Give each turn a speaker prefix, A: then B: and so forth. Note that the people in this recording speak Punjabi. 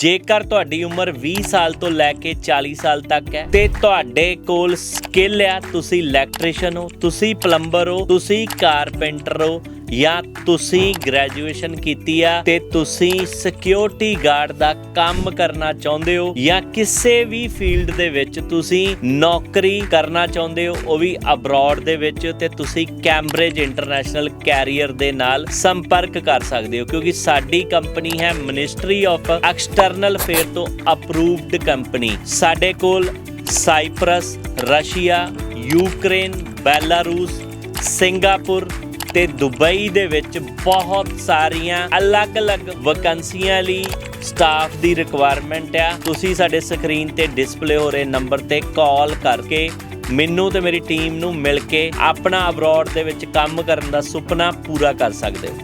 A: ਜੇਕਰ ਤੁਹਾਡੀ ਉਮਰ 20 ਸਾਲ ਤੋਂ ਲੈ ਕੇ 40 ਸਾਲ ਤੱਕ ਹੈ, ਤੇ ਤੁਹਾਡੇ ਕੋਲ ਸਕਿੱਲ ਆ, ਤੁਸੀਂ ਇਲੈਕਟ੍ਰੀਸ਼ੀਅਨ ਹੋ, ਤੁਸੀਂ ਪਲੰਬਰ ਹੋ, ਤੁਸੀਂ ਕਾਰਪੈਂਟਰ ਹੋ ਜਾਂ ਤੁਸੀਂ ਗ੍ਰੈਜੂਏਸ਼ਨ ਕੀਤੀ ਆ ਤੇ ਤੁਸੀਂ ਸਿਕਿਉਰਿਟੀ ਗਾਰਡ ਦਾ ਕੰਮ ਕਰਨਾ ਚਾਹੁੰਦੇ ਹੋ ਜਾਂ ਕਿਸੇ ਵੀ ਫੀਲਡ ਦੇ ਵਿੱਚ ਤੁਸੀਂ ਨੌਕਰੀ ਕਰਨਾ ਚਾਹੁੰਦੇ ਹੋ, ਉਹ ਵੀ ਅਬਰੋਡ ਦੇ ਵਿੱਚ ਤੇ ਤੁਸੀਂ ਕੈਂਬਰਿਜ ਇੰਟਰਨੈਸ਼ਨਲ ਕੈਰੀਅਰ ਦੇ ਨਾਲ ਸੰਪਰਕ ਕਰ ਸਕਦੇ ਹੋ, ਕਿਉਂਕਿ ਸਾਡੀ ਕੰਪਨੀ ਹੈ ਮਿਨਿਸਟਰੀ ਆਫ ਐਕਸਟਰਨਲ ਅਫੇਅਰ ਤੋਂ ਅਪਰੂਵਡ ਕੰਪਨੀ ਸਾਡੇ ਕੋਲ Cyprus Russia Ukraine Belarus Singapore ਤੇ ਦੁਬਈ ਦੇ ਵਿੱਚ ਬਹੁਤ ਸਾਰੀਆਂ ਅਲੱਗ-ਅਲੱਗ ਵੈਕੈਂਸੀਆਂ ਲਈ ਸਟਾਫ ਦੀ ਰਿਕੁਆਇਰਮੈਂਟ ਆ। ਤੁਸੀਂ ਸਾਡੇ ਸਕਰੀਨ ਤੇ ਡਿਸਪਲੇ ਹੋ ਰਹੇ ਨੰਬਰ ਤੇ ਕਾਲ ਕਰਕੇ ਮੈਨੂੰ ਤੇ ਮੇਰੀ ਟੀਮ ਨੂੰ ਮਿਲ ਕੇ ਆਪਣਾ ਅਬਰੋਡ ਦੇ ਵਿੱਚ ਕੰਮ ਕਰਨ ਦਾ ਸੁਪਨਾ ਪੂਰਾ ਕਰ ਸਕਦੇ ਹੋ।